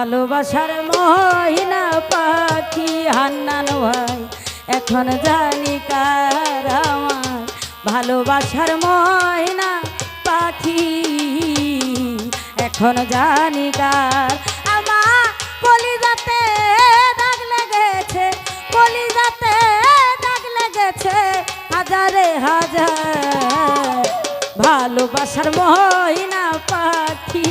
ভালোবাসার মহিনা পাখি হান্নান ভাই। এখন জানি কার আমার ভালোবাসার মহিনা পাখি। এখন জানি কার আমার কলিজাতে দাগ লেগেছে, কলিজাতে দাগ লেগেছে, হাজারে হাজার। ভালোবাসার মহিনা পাখি।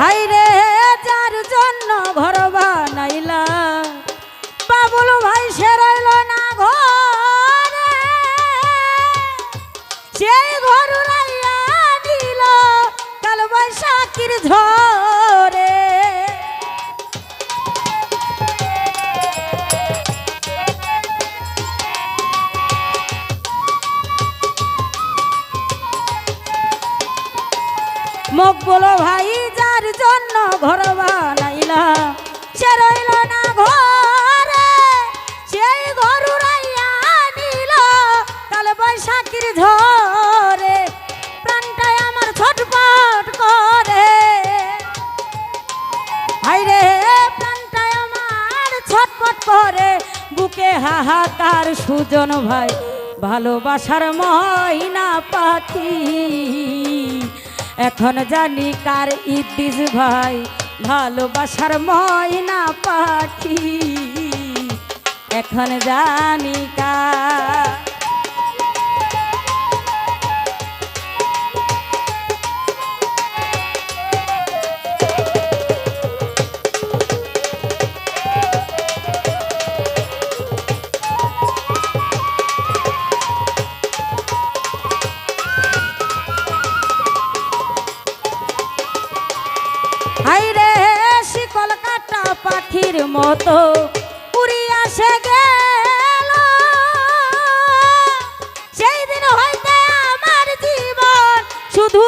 হাই রে যার জন্য ঘর বানাইলা। বাবুল ভাই সেরাইল না ঘরে। সেই ঘর দিল কাল বৈশাখীর ঝরে। মুখ বলো ভাই ঘর বানাইলা। সে রইল না ঘরে, সেই ঘর উড়াইয়া নিল কাল বৈশাখীর ঝরে প্রাণটাই আমার ছটপট করে। হাইরে প্রাণটাই আমার ছটপট করে। বুকে হাহাকার সুজন ভাই, ভালোবাসার ময়না পাখি। এখন জানি কার ইতিস ভাই ভালোবাসার ময়না পাখি। এখন জানি কার হাইরে শিকল কাটা পাখির মতো। উড়িয়া সে গেল। সেই দিন হইতে আমার জীবন শুধু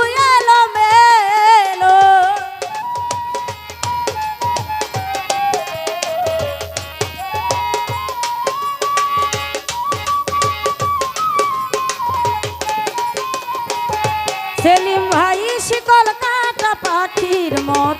সেলিম ভাই শিকল কাটা পাখির মতো।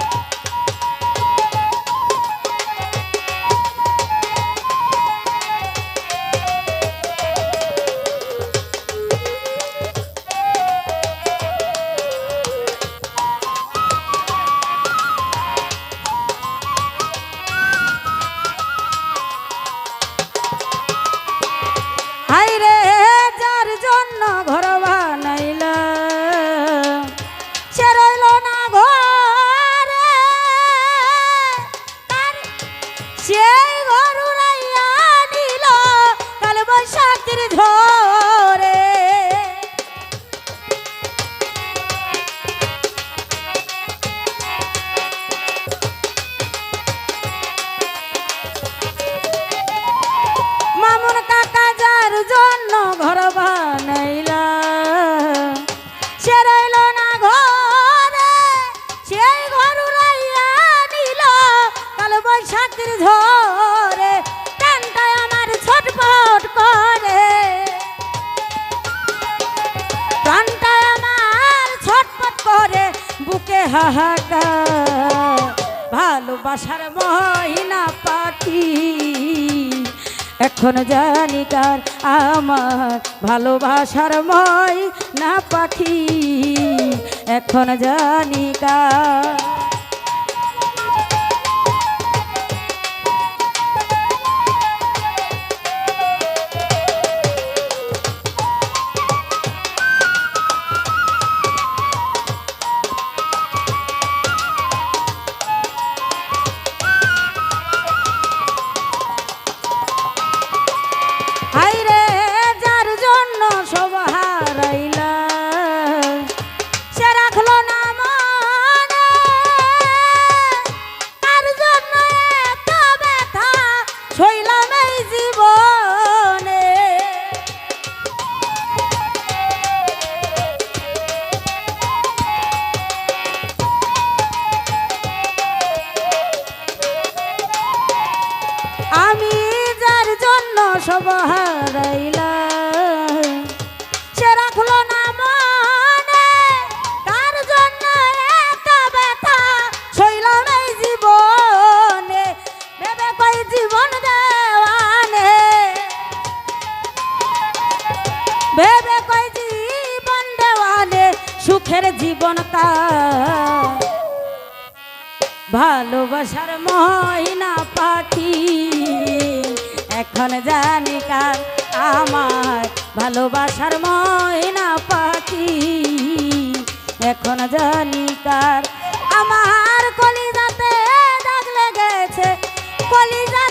ঝরে মামুন কাকা যার জন্য ঘর ভালোবাসার মহিনা পাখি। এখন জানি কার আমার ভালোবাসার মই পাখি। এখন জানি কার কই জীবন দেওয়ানে সুখের জীবন ভালোবাসার ময়না পাখি, এখন জানি কার আমার। ভালোবাসার মহিনা পাখি, এখন জানি কার। আমার কলিজাতে দাগ লেগেছে কলিজাতে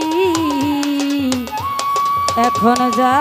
এখন যা